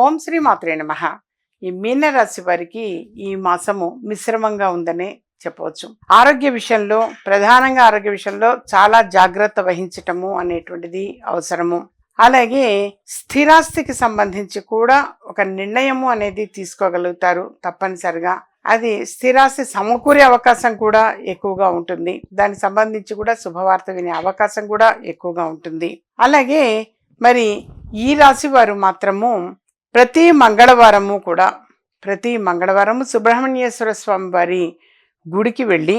ఓం శ్రీ మాత్రే నమ. ఈ మీనరాశి వారికి ఈ మాసము మిశ్రమంగా ఉందనే చెప్పవచ్చు. ఆరోగ్య విషయంలో ప్రధానంగా ఆరోగ్య విషయంలో చాలా జాగ్రత్త వహించటము అనేటువంటిది అవసరము. అలాగే స్థిరాస్తికి సంబంధించి కూడా ఒక నిర్ణయము అనేది తీసుకోగలుగుతారు తప్పనిసరిగా. అది స్థిరాస్తి సమకూరే అవకాశం కూడా ఎక్కువగా ఉంటుంది. దానికి సంబంధించి కూడా శుభవార్త వినే అవకాశం కూడా ఎక్కువగా ఉంటుంది. అలాగే మరి ఈ రాశి వారు మాత్రము ప్రతి మంగళవారము కూడా ప్రతి మంగళవారము సుబ్రహ్మణ్యేశ్వర స్వామి వారి గుడికి వెళ్ళి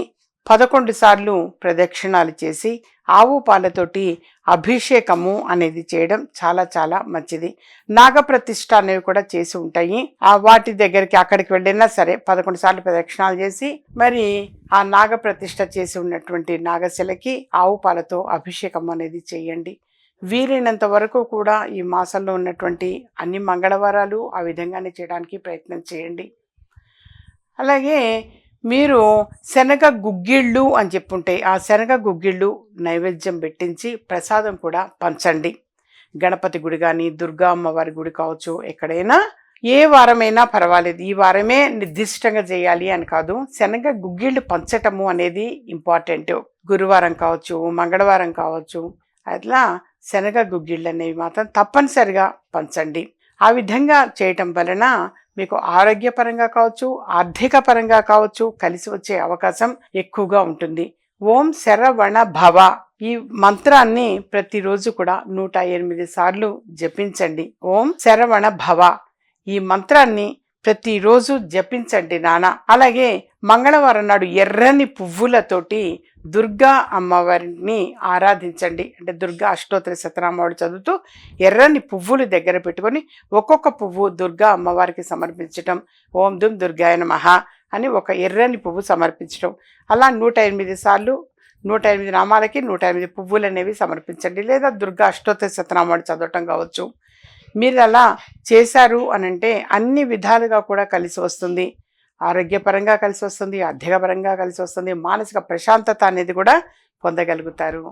పదకొండు సార్లు ప్రదక్షిణాలు చేసి ఆవు పాలతోటి అభిషేకము అనేది చేయడం చాలా చాలా మంచిది. నాగప్రతిష్ఠ అనేవి కూడా చేసి ఉంటాయి. ఆ వాటి దగ్గరికి అక్కడికి వెళ్ళినా సరే పదకొండు సార్లు ప్రదక్షిణాలు చేసి మరి ఆ నాగప్రతిష్ఠ చేసి ఉన్నటువంటి నాగశిలకి ఆవు పాలతో అభిషేకం అనేది చేయండి. వీలైనంత వరకు కూడా ఈ మాసంలో ఉన్నటువంటి అన్ని మంగళవారాలు ఆ విధంగానే చేయడానికి ప్రయత్నం చేయండి. అలాగే మీరు శనగ గుగ్గిళ్ళు అని చెప్పుంటే ఆ శనగ గుగ్గిళ్ళు నైవేద్యం పెట్టించి ప్రసాదం కూడా పంచండి. గణపతి గుడి కానీ దుర్గా అమ్మవారి గుడి కావచ్చు ఎక్కడైనా ఏ వారమైనా పర్వాలేదు. ఈ వారమే నిర్దిష్టంగా చేయాలి అని కాదు శనగ గుగ్గిళ్ళు పంచటము అనేది ఇంపార్టెంట్. గురువారం కావచ్చు మంగళవారం కావచ్చు అట్లా శనగ గుగ్గిళ్ళు అనేవి మాత్రం తప్పనిసరిగా పంచండి. ఆ విధంగా చేయటం వలన మీకు ఆరోగ్యపరంగా కావచ్చు ఆర్థిక పరంగా కావచ్చు కలిసి వచ్చే అవకాశం ఎక్కువగా ఉంటుంది. ఓం శరవణ భవ. ఈ మంత్రాన్ని ప్రతిరోజు కూడా నూట ఎనిమిది సార్లు జపించండి. ఓం శరవణ భవ. ఈ మంత్రాన్ని ప్రతిరోజు జపించండి నాన్న అలాగే మంగళవారం నాడు ఎర్రని పువ్వులతోటి దుర్గా అమ్మవారిని ఆరాధించండి. అంటే దుర్గా అష్టోత్తర శతనామాడు చదువుతూ ఎర్రని పువ్వులు దగ్గర పెట్టుకొని ఒక్కొక్క పువ్వు దుర్గా అమ్మవారికి సమర్పించటం. ఓం దుమ్ దుర్గాయ మహా అని ఒక ఎర్రని పువ్వు సమర్పించడం అలా నూట ఎనిమిది సార్లు నూట ఎనిమిది నామాలకి నూట ఎనిమిది పువ్వులు అనేవి సమర్పించండి. లేదా దుర్గా అష్టోత్తర శతనామాడు చదవటం కావచ్చు. మీరు అలా చేశారు అని అంటే అన్ని విధాలుగా కూడా కలిసి వస్తుంది. ఆరోగ్యపరంగా కలిసి వస్తుంది ఆర్థికపరంగా కలిసి వస్తుంది మానసిక ప్రశాంతత అనేది కూడా పొందగలుగుతారు.